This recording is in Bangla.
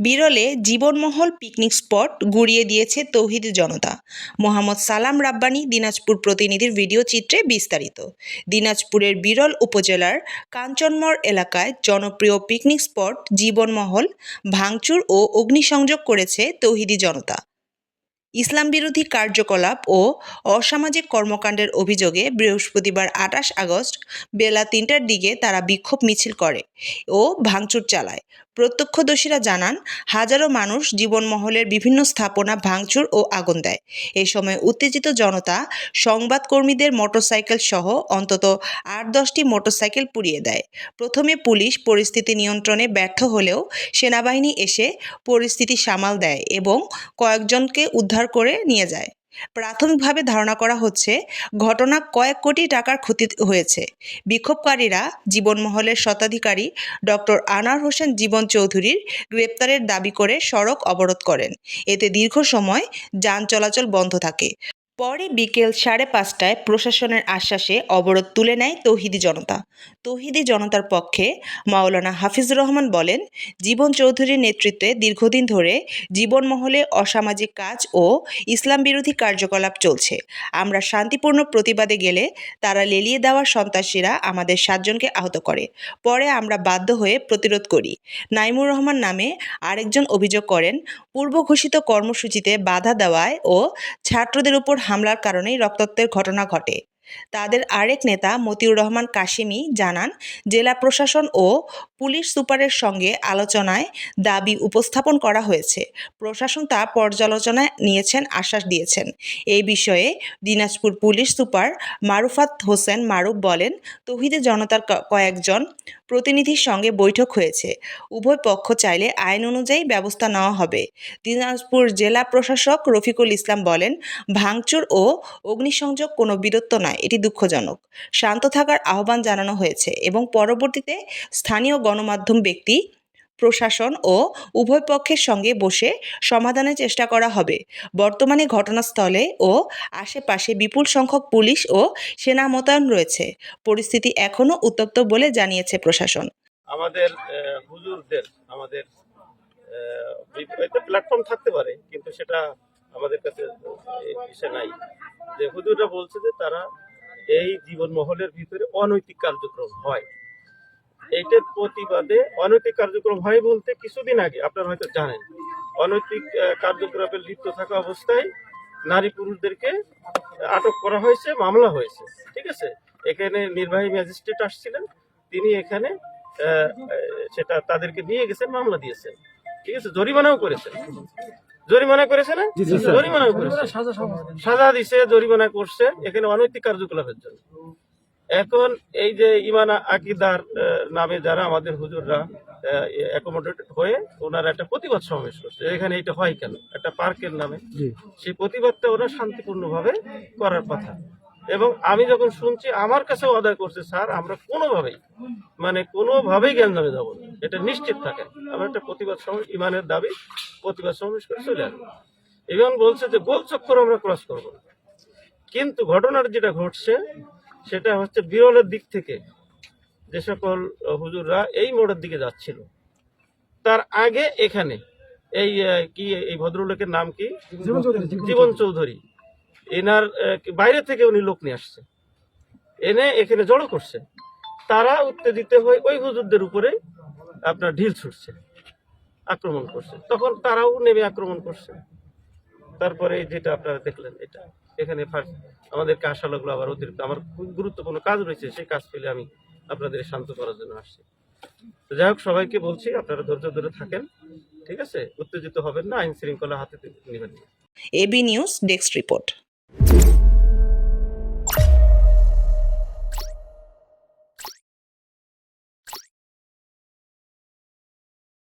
বিরলে জীবনমহল পিকনিক স্পট গুড়িয়ে দিয়েছে তৌহিদি জনতা। মোহাম্মদ সালাম রাব্বানি দিনাজপুর প্রতিনিধির ভিডিও চিত্রে বিস্তারিত। দিনাজপুরের বিরল উপজেলার কাঞ্চনমর এলাকায় জনপ্রিয় পিকনিক স্পট জীবনমহল ভাঙচুর ও অগ্নিসংযোগ করেছে তৌহিদি জনতা। ইসলাম বিরোধী কার্যকলাপ ও অসামাজিক কর্মকাণ্ডের অভিযোগে বৃহস্পতিবার আঠাশ আগস্ট বেলা তিনটার দিকে তারা বিক্ষোভ মিছিল করে ও ভাঙচুর চালায়। প্রত্যক্ষদর্শীরা জানান, হাজারো মানুষ জীবনমহলের বিভিন্ন স্থাপনা ভাঙচুর ও আগুন দেয়। এ সময় উত্তেজিত জনতা সংবাদকর্মীদের মোটরসাইকেল সহ অন্তত আট দশটি মোটরসাইকেল পুড়িয়ে দেয়। প্রথমে পুলিশ পরিস্থিতি নিয়ন্ত্রণে ব্যর্থ হলেও সেনাবাহিনী এসে পরিস্থিতি সামাল দেয় এবং কয়েকজনকে উদ্ধার করে নিয়ে যায়। প্রাথমিকভাবে ধারণা করা হচ্ছে, ঘটনা কয়েক কোটি টাকার ক্ষতি হয়েছে। বিক্ষোভকারীরা জীবনমহলের স্বত্বাধিকারী ডক্টর আনার হোসেন জীবন চৌধুরীর গ্রেপ্তারের দাবি করে সড়ক অবরোধ করেন। এতে দীর্ঘ সময় যান চলাচল বন্ধ থাকে। পরে বিকেল সাড়ে পাঁচটায় প্রশাসনের আশ্বাসে অবরোধ তুলে নেয় তৌহিদি জনতা। তৌহিদি জনতার পক্ষে মাওলানা হাফিজুর রহমান বলেন, জীবন চৌধুরীর নেতৃত্বে দীর্ঘদিন ধরে জীবনমহলে অসামাজিক কাজ ও ইসলাম বিরোধী কার্যকলাপ চলছে। আমরা শান্তিপূর্ণ প্রতিবাদে গেলে তারা লেলিয়ে দেওয়ার সন্ত্রাসীরা আমাদের সাতজনকে আহত করে। পরে আমরা বাধ্য হয়ে প্রতিরোধ করি। নাইমুর রহমান নামে আরেকজন অভিযোগ করেন পূর্ব ঘোষিত কর্মসূচিতে বাধা দেওয়ায় ও ছাত্রদের উপর হামলার কারণেই রক্তাক্তের ঘটনা ঘটে। তাদের আরেক নেতা মতিউর রহমান কাশিমি জানান, জেলা প্রশাসন ও পুলিশ সুপারের সঙ্গে আলোচনায় দাবি উপস্থাপন করা হয়েছে। প্রশাসন তা পর্যালোচনায় নিয়েছেন, আশ্বাস দিয়েছেন। এই বিষয়ে দিনাজপুর পুলিশ সুপার মারুফাত হোসেন মারুফ বলেন, তৌহিদে জনতার কয়েকজন প্রতিনিধির সঙ্গে বৈঠক হয়েছে। উভয় পক্ষ চাইলে আইন অনুযায়ী ব্যবস্থা নেওয়া হবে। দিনাজপুর জেলা প্রশাসক রফিকুল ইসলাম বলেন, ভাঙচুর ও অগ্নিসংযোগ কোনো বীরত্ব নয়। এটি দুঃখজনক। শান্ত থাকার আহ্বান জানানো হয়েছে এবং পরবর্তীতে স্থানীয় গণমাধ্যম ব্যক্তি, প্রশাসন ও উভয় পক্ষের সঙ্গে বসে সমাধানের চেষ্টা করা হবে। বর্তমানে ঘটনাস্থলে ও আশেপাশে বিপুল সংখ্যক পুলিশ ও সেনা মোতায়েন রয়েছে। পরিস্থিতি এখনও উত্তপ্ত বলে জানিয়েছে প্রশাসন। আমাদের হুজুরদের আমাদের প্ল্যাটফর্ম থাকতে পারে, কিন্তু সেটা আমাদের কাছে নাই। যে হুজুররা বলছে যে তারা এই জীবন মহলের ভিতরে অনৈতিক কার্যক্রম হয়। এইটার প্রতিবাদে অনৈতিক কার্যক্রম হয় বলতে কিছুদিন আগে, আপনারা হয়তো জানেন। অনৈতিক কার্যক্রমে লিপ্ত থাকা অবস্থায় নারী পুরুষদেরকে আটক করা হয়েছে, মামলা হয়েছে, ঠিক আছে? এখানে নির্বাহী ম্যাজিস্ট্রেট আসছিলেন, তিনি এখানে সেটা তাদেরকে নিয়ে গেছেন, মামলা দিয়েছেন, ঠিক আছে? জরিমানাও করেছেন। জরিমানা করেছে না জরিমানা করেছে সাজা দিছে জরিমানা করছে এখানে অনৈতিক কার্যকলাপের জন্য। এখন এই যে ইমানা আকিদার নামে যারা আমাদের হুজুররা অ্যাকোমোডেটেড হয়ে ওনারা একটা প্রতিবাদ সমাবেশ করছে। এখানে এটা হয় কেন? একটা পার্কের নামে। সেই প্রতিবাদটা ওরা শান্তিপূর্ণভাবে করার কথা। এবং আমি যখন শুনছি আমার কাছেও আদায় করছে স্যার আমরা কোনোভাবেই মানে কোনোভাবেই জ্ঞানজামে যাব না। এটা নিশ্চিত থাকে। আমরা একটা প্রতিবাদ সমাবেশ ইমানের দাবি প্রতিবাদ সমাবেশ করে চলে আসব। এবং বলছে যে গোল চক্কর আমরা ক্রস করব। কিন্তু ঘটনার যেটা ঘটছে সেটা হচ্ছে বিরলের দিক থেকে যে সকল হুজুররা এই মোড়ের দিকে যাচ্ছিল। তার আগে এখানে এই কি এই ভদ্রলোকের নাম কি? জীবন চৌধুরী। এনার বাইরে থেকে উনি লোক নিয়ে আসছে। এনে এখানে জড়ো করছে। তারা উত্তেজিত হয়ে ওই হুজুরদের উপরে আপনার ঢিল ছুটছে, আক্রমণ করছে। তখন তারাও নেমে আক্রমণ করছে। তারপরে যেটা আপনারা দেখলেন, এটা এখানে ফার্স্ট আমাদেরকে আশা লাগল আবার অতিরিক্ত। আমার খুব গুরুত্বপূর্ণ কাজ রয়েছে, সেই কাজ পেলে আমি আপনাদের শান্ত করার জন্য আসছি। তো যাই হোক, সবাইকে বলছি, আপনারা ধৈর্য ধরে থাকেন, ঠিক আছে? উত্তেজিত হবেন না, আইন শৃঙ্খলা হাতে নেবেন এবি নিউজ ডেস্ক রিপোর্ট।